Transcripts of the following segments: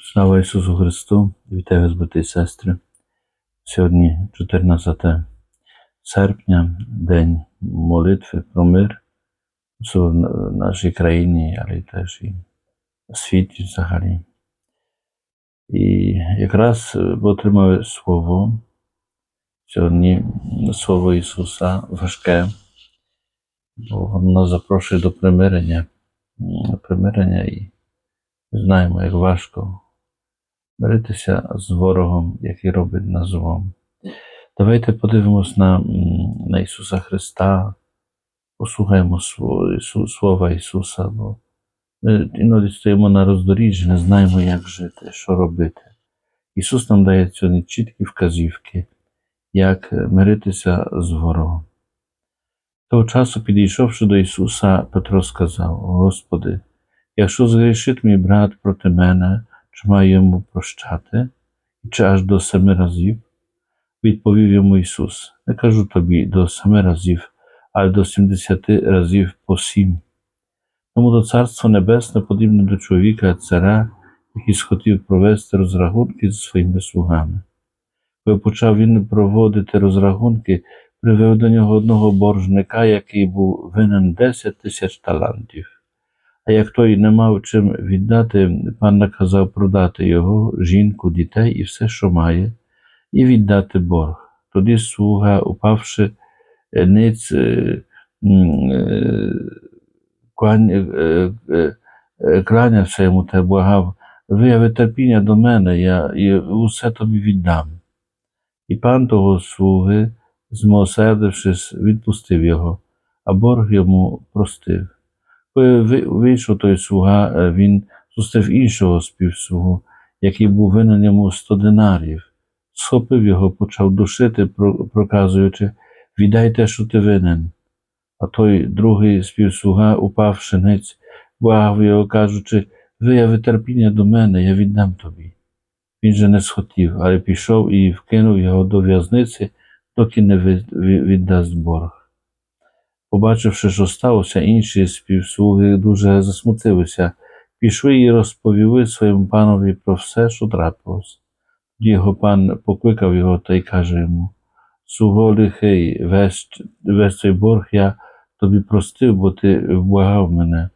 Слава Ісусу Христу! Вітаю вас, брати і сестри. Сьогодні 14 серпня, День молитви про мир в нашій країні, але теж і в світі взагалі. І якраз отримав Слово, сьогодні Слово Ісуса важке, бо воно запрошує до примирення, примирення і знаємо, як важко миритися з ворогом, який робить нас злом. Давайте подивимось на, на Ісуса Христа, послухаємо Слова Ісуса, бо ми іноді стоїмо на роздоріжжі, не знаємо, як жити, що робити. Ісус нам дає сьогодні чіткі вказівки, як миритися з ворогом. Того часу, підійшовши до Ісуса, Петро сказав: Господи, якщо згрішить мій брат проти мене, чи маю йому прощати, і чи аж до семи разів? Відповів йому Ісус: Не кажу тобі до семи разів, але до сімдесяти разів по сім. Тому до Царства Небесне подібне до чоловіка царя, який схотів провести розрахунки зі своїми слугами. Коли почав він проводити розрахунки, привів до нього одного боржника, який був винен десять тисяч талантів. А як той не мав чим віддати, пан наказав продати його, жінку, дітей і все, що має, і віддати борг. Тоді слуга, упавши ниць, е, е, кланявся йому та благав, вияви терпіння до мене, я усе тобі віддам. І пан того слуги, змилосердившись, відпустив його, а борг йому простив. Вийшов той слуга, він зустрів іншого співслугу, який був винен йому сто динарів, схопив його, почав душити, проказуючи віддай те, що ти винен. А той другий співслуга, упавши ниць, благав його, кажучи, вияви терпіння до мене, я віддам тобі. Він же не схотів, але пішов і вкинув його до в'язниці, доки не віддасть борг. Побачивши, що сталося, інші співслуги дуже засмутилися, пішли і розповіли своєму панові про все, що трапилось. Тоді його пан покликав його та й каже йому Суго лихий, весь, весь цей борг я тобі простив, бо ти вблагав мене.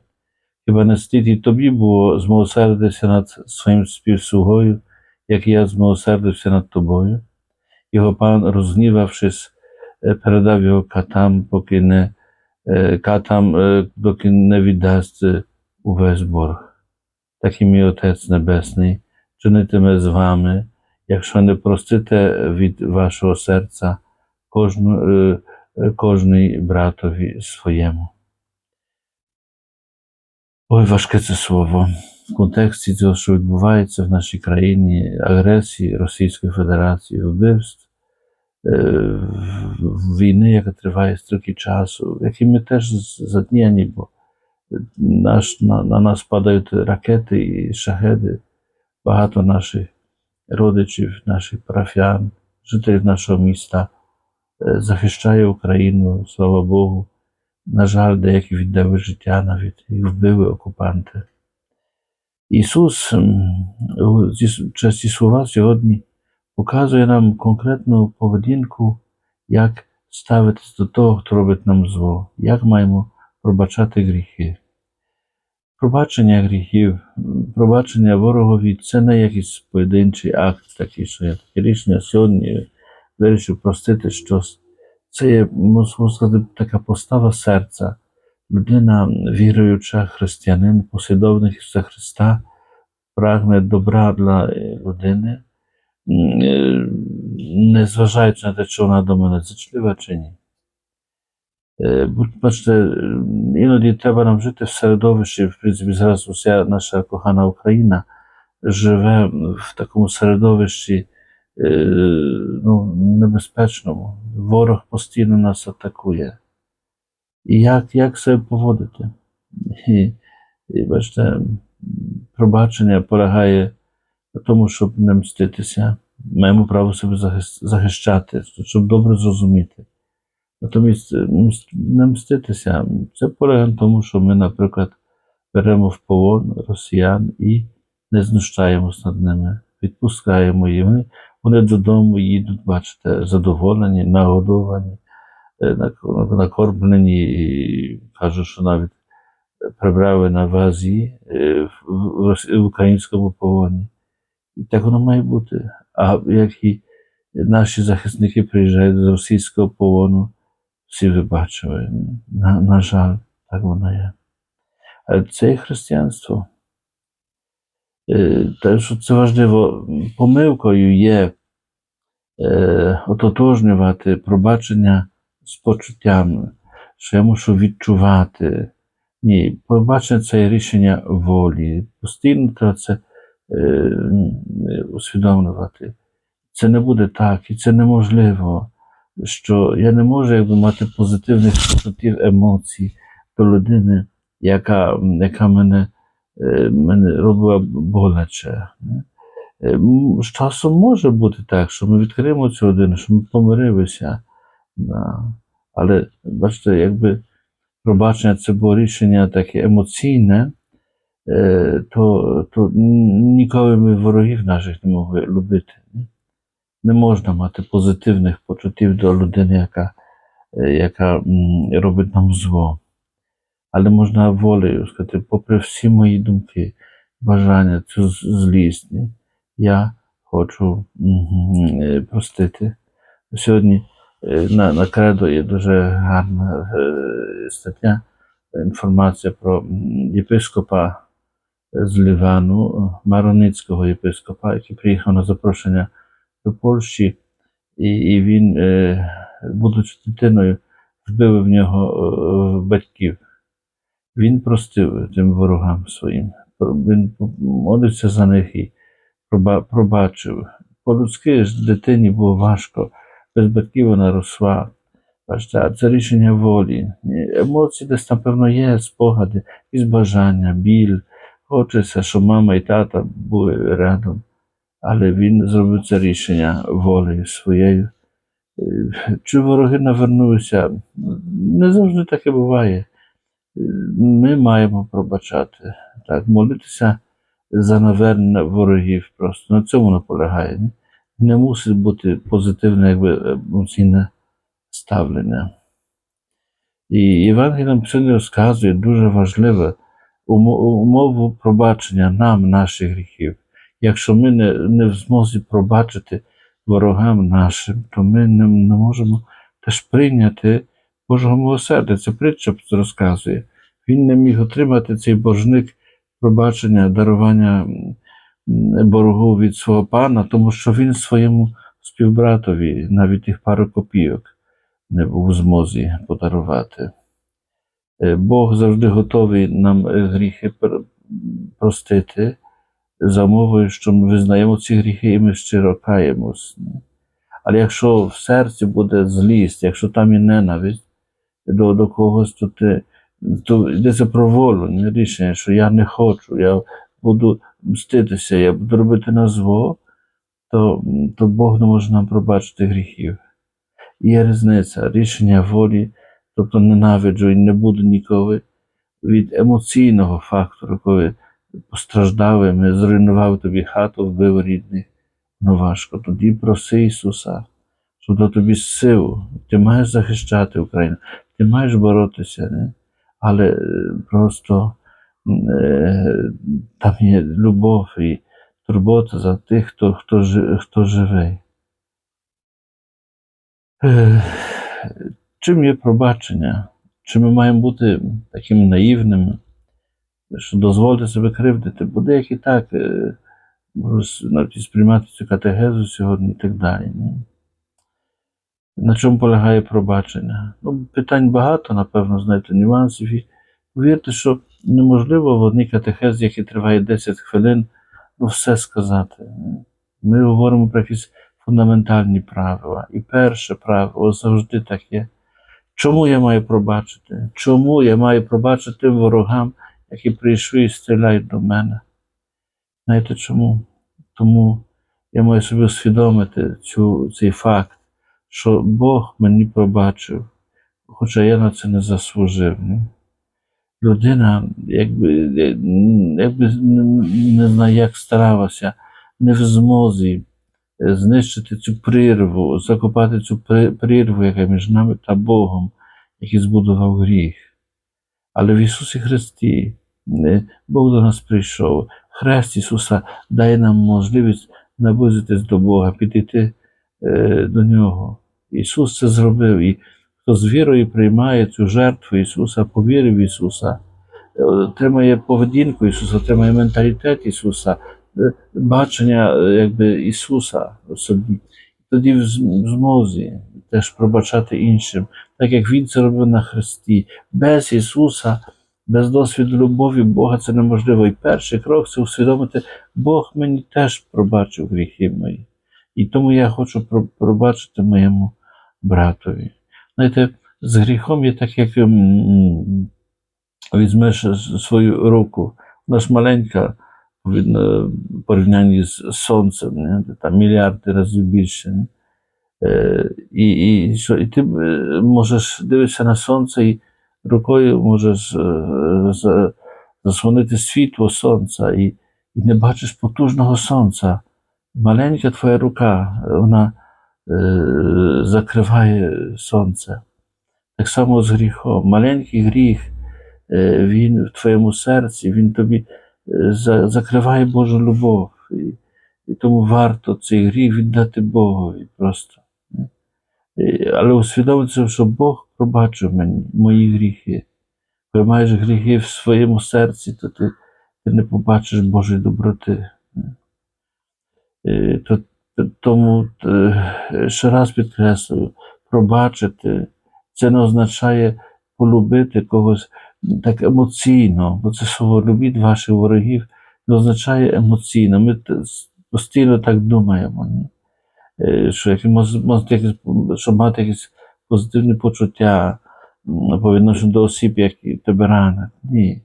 Хіба не слід і тобі було змилосердитися над своїм співслугою, як я змилосердився над тобою? Його пан, розгнівавшись, передав його катам, поки не катам, доки не віддасть увесь борг. Так і мій Отець Небесний чинитиме з вами, якщо не простите від вашого серця кожну, кожний братові своєму. Ой, важке це слово. В контексті цього, що відбувається в нашій країні, агресії Російської Федерації, вбивств, війни, яка триває стільки часу, які ми теж задіяні, бо наш, на, на нас падають ракети і шахеди. Багато наших родичів, наших парафіян, жителів нашого міста захищає Україну, слава Богу. На жаль, деякі віддали життя навіть і вбили окупанти. Ісус через ці слова сьогодні показує нам конкретну поведінку, як ставитись до того, хто робить нам зло, як маємо пробачати гріхи. Пробачення гріхів, пробачення ворогові це не якийсь поєдинчий акт, такий, що я таке рішення сьогодні вирішив простити щось. Це є, можна сказати, така постава серця. Людина, віруюча, християнин, послідовник Ісуса Христа, прагне добра для людини, не зважаючи на те, чи вона до мене зачлива чи ні. Бачите, іноді треба нам жити в середовищі, в принципі, зараз уся наша кохана Україна живе в такому середовищі ну, небезпечному. Ворог постійно нас атакує. І як як себе поводити? І, і бачите, пробачення полягає тому, щоб не мститися. Маємо право себе захищати, щоб добре зрозуміти. Натомість не мститися, це полягає в тому, що ми, наприклад, беремо в полон росіян і не знущаємось над ними, відпускаємо їх. Вони, додому їдуть, бачите, задоволені, нагодовані, е, накормлені і кажуть, що навіть прибрали на вазі е, в українському полоні. І так воно має бути. А як і наші захисники приїжджають з російського полону, всі ви бачили. На, на жаль, так воно є. Але це є християнство. Те, що це важливо, помилкою є е, ототожнювати пробачення з почуттями, що я мушу відчувати. Ні, пробачення це рішення волі. Постійно це усвідомлювати. Це не буде так, і це неможливо, що я не можу якби мати позитивних почуттів емоцій до людини, яка, яка мене, е, мене робила боляче. Е, З часом може бути так, що ми відкриємо цю людину, що ми помирилися. Але бачите, якби пробачення це було рішення таке емоційне, е, то, то ніколи ми ворогів наших не могли любити. Не можна мати позитивних почуттів до людини, яка, яка робить нам зло. Але можна волею сказати, попри всі мої думки, бажання, цю злість, я хочу простити. Сьогодні на, на кредо є дуже гарна стаття, інформація про єпископа з Лівану, Мароницького єпископа, який приїхав на запрошення до Польщі, і, і він, е, будучи дитиною, вбив в нього е, батьків. Він простив тим ворогам своїм. Він молився за них і пробачив. По-людськи ж дитині було важко, без батьків вона росла. Бачите, а це рішення волі. Емоції десь там, певно, є, спогади, якісь бажання, біль. Хочеться, щоб мама і тата були рядом. Але він зробив це рішення волею своєю. Чи вороги навернулися? Не завжди таке буває. Ми маємо пробачати, так, молитися за навернення ворогів просто. На цьому наполягає. Не мусить бути позитивне якби, емоційне ставлення. І Євангеліє нам сьогодні розказує дуже важливе умову пробачення нам наших гріхів. Якщо ми не, не в змозі пробачити ворогам нашим, то ми не, не можемо теж прийняти Божого милосердя. Це притча розказує. Він не міг отримати цей боржник пробачення, дарування боргу від свого пана, тому що він своєму співбратові навіть тих пару копійок не був в змозі подарувати. Е, Бог завжди готовий нам е, гріхи простити за умовою, що ми визнаємо ці гріхи і ми щиро каємось. Але якщо в серці буде злість, якщо там і ненависть до, до когось, то, ти, то йдеться про волю, не рішення, що я не хочу, я буду мститися, я буду робити на зло, то, то Бог не може нам пробачити гріхів. Є різниця рішення волі, тобто ненавиджу і не буду ніколи від емоційного фактору, коли постраждали, зруйнував тобі хату, вбив рідних. Ну важко. Тоді проси Ісуса, щоб дав тобі силу. Ти маєш захищати Україну, ти маєш боротися, не? але е, просто е, там є любов і турбота за тих, хто, хто, хто живий. Чим є пробачення? Чи ми маємо бути такими наївними, що дозволити себе кривдити? Бо деякі так е, навіть сприймати цю категезу сьогодні і так далі. На чому полягає пробачення? Ну, питань багато, напевно, знаєте, нюансів. І повірте, що неможливо в одній катехезі, який триває 10 хвилин, ну, все сказати. Ми говоримо про якісь фундаментальні правила. І перше правило завжди таке. Чому я маю пробачити? Чому я маю пробачити ворогам, які прийшли і стріляють до мене? Знаєте чому? Тому я маю собі усвідомити цю, цей факт, що Бог мені пробачив, хоча я на це не заслужив. Ні? людина якби, якби не знаю, як старалася, не в змозі знищити цю прірву, закопати цю прірву, яка між нами та Богом, який збудував гріх. Але в Ісусі Христі е, Бог до нас прийшов. Хрест Ісуса дає нам можливість наблизитись до Бога, підійти е, до Нього. Ісус це зробив. І хто з вірою приймає цю жертву Ісуса, повірив в Ісуса, е, отримає поведінку Ісуса, отримає менталітет Ісуса, бачення якби, Ісуса в собі. Тоді в змозі теж пробачати іншим, так як Він це робив на Христі. Без Ісуса, без досвіду любові Бога це неможливо. І перший крок це усвідомити, Бог мені теж пробачив гріхи мої. І тому я хочу пробачити моєму братові. Знаєте, з гріхом є так, як візьмеш свою руку, вона ж маленька порівнянні з сонцем, не? там мільярди разів більше. Не? І, і, що, і ти е, можеш дивитися на сонце і рукою можеш е, заслонити світло сонця і, і не бачиш потужного сонця. Маленька твоя рука, вона е, закриває сонце. Так само з гріхом. Маленький гріх, е, він в твоєму серці, він тобі закриває Божу любов. І, і тому варто цей гріх віддати Богові просто. Але усвідомити, що Бог пробачив мені мої гріхи. Коли маєш гріхи в своєму серці, то ти, ти не побачиш Божої доброти. То- тому е, ще раз підкреслюю, пробачити це не означає полюбити когось так емоційно, бо це слово любіть ваших ворогів не означає емоційно. Ми постійно так думаємо. Е, Що як щоб мати якесь позитивне почуття по відношенню до осіб, які тебе ранять. Ні.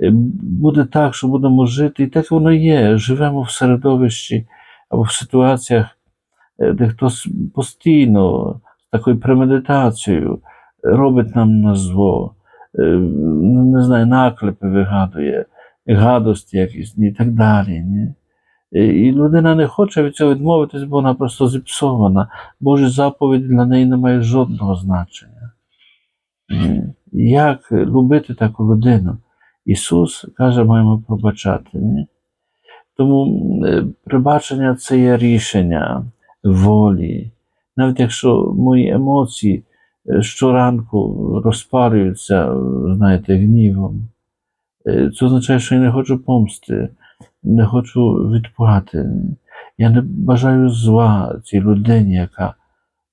Е, Буде так, що будемо жити, і так воно є. Живемо в середовищі або в ситуаціях, е, де хтось постійно з такою премедитацією робить нам на зло, не знаю, наклепи вигадує, гадості якісь і так далі. Ні? І людина не хоче від цього відмовитись, бо вона просто зіпсована. Божі заповіді для неї не мають жодного значення. Як любити таку людину? Ісус каже, маємо пробачати. Ні? Тому е, пробачення це є рішення волі. Навіть якщо мої емоції е, щоранку розпарюються, е, знаєте, гнівом, е, це означає, що я не хочу помсти, не хочу відплати. Я не бажаю зла цій людині, яка,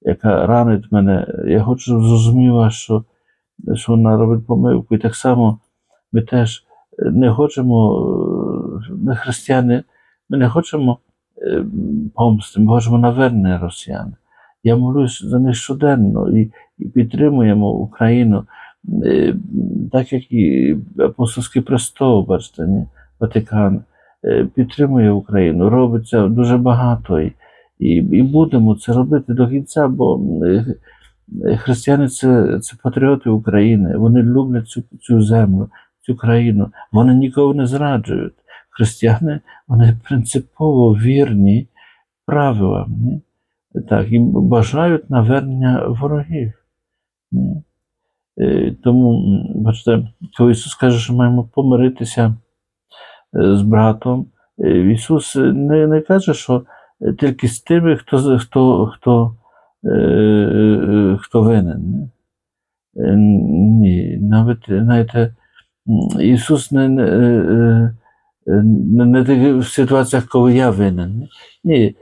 яка ранить мене. Я хочу, щоб зрозуміла, що, що вона робить помилку. І так само ми теж не хочемо, е, ми християни, ми не хочемо е, помсти, ми хочемо навернення росіян. Я молюсь за них щоденно і, і підтримуємо Україну, е, так як і апостольський престол, бачите? Ватикан е, підтримує Україну, робиться дуже багато. І, і, будемо це робити до кінця, бо е, християни це, це патріоти України, вони люблять цю, цю землю, цю країну, вони нікого не зраджують. Християни вони принципово вірні правилам, ні? Так, і бажають навернення ворогів. Е, Тому, бачите, коли Ісус каже, що маємо помиритися е, з братом, е, Ісус не, не каже, що тільки з тими, хто, хто, хто, хто винен. Ні? Навіть, знаєте, Ісус не, не, не, не в ситуаціях, коли я винен. Ні?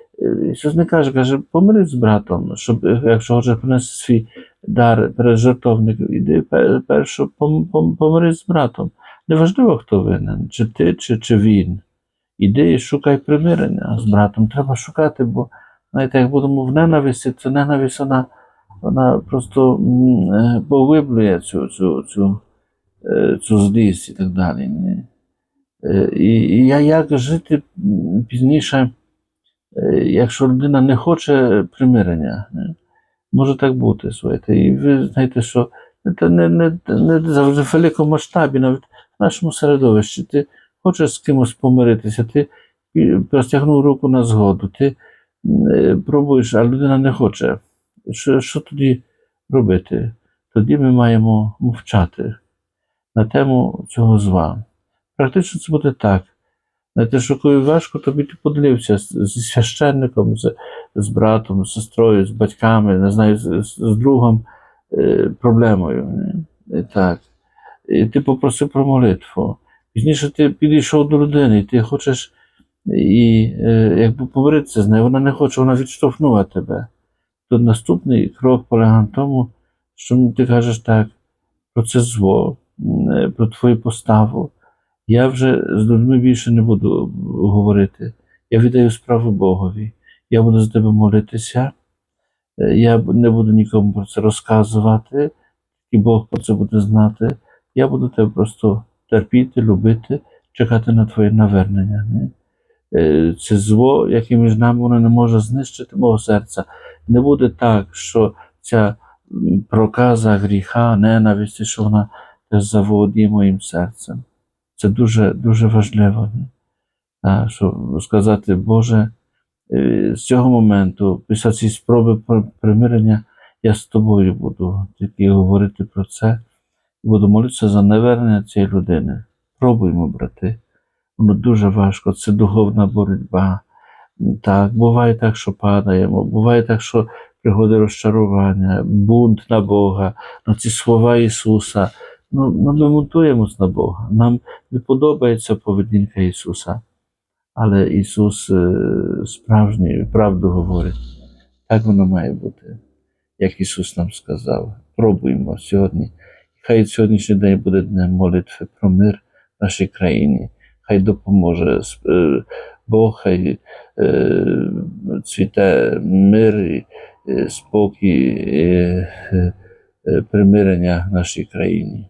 Ісус не каже, каже, помирись з братом, щоб, якщо хочеш принести свій дар перед жертовником, іди пе- перше пом- пом- помирись з братом. Неважливо, хто винен, чи ти, чи, чи він. Іди і шукай примирення з братом. Треба шукати, бо знаєте, як будемо в ненависті, то ненависть вона, вона просто е, поглиблює цю, цю, цю, е, цю злість і так далі. Е, І, і як жити пізніше, якщо людина не хоче примирення, не? може так бути. Слухайте. І ви знаєте, що Це не, не, не завжди в великому масштабі, навіть в нашому середовищі. Ти хочеш з кимось помиритися, ти простягнув руку на згоду, ти е, пробуєш, а людина не хоче. Що, що тоді робити? Тоді ми маємо мовчати на тему цього зла. Практично це буде так. Знаєте, що коли важко, тобі ти поділився зі священником, з, з братом, з сестрою, з батьками, не знаю, з, з, другом е, проблемою. Не? Так. І ти попросив про молитву. Пізніше ти підійшов до людини, і ти хочеш і, е, якби помиритися з нею, вона не хоче, вона відштовхнула тебе. То наступний крок полягає в тому, що ти кажеш так, про це зло, е, про твою поставу. Я вже з людьми більше не буду говорити. Я віддаю справу Богові. Я буду за тебе молитися. Е, Я не буду нікому про це розказувати, і Бог про це буде знати. Я буду тебе просто терпіти, любити, чекати на твоє навернення. Не? Це зло, яке між нами воно не може знищити мого серця. Не буде так, що ця проказа гріха, ненависті, що вона заволодіє моїм серцем. Це дуже, дуже важливо. Не? А, що сказати, Боже, е, з цього моменту, після цієї спроби примирення, я з тобою буду тільки говорити про це буду молитися за навернення цієї людини. Пробуємо, брати. Воно дуже важко, це духовна боротьба. Так, буває так, що падаємо, буває так, що приходить розчарування, бунт на Бога, на ці слова Ісуса. Ну, ми бунтуємось на Бога. Нам не подобається поведінка Ісуса. Але Ісус е, справжній правду говорить. Так воно має бути, як Ісус нам сказав. Пробуємо сьогодні. Хай сьогоднішній день буде днем молитви про мир в нашій країні. Хай допоможе е, Бог, хай е, цвіте мир, спокій, примирення в нашій країні.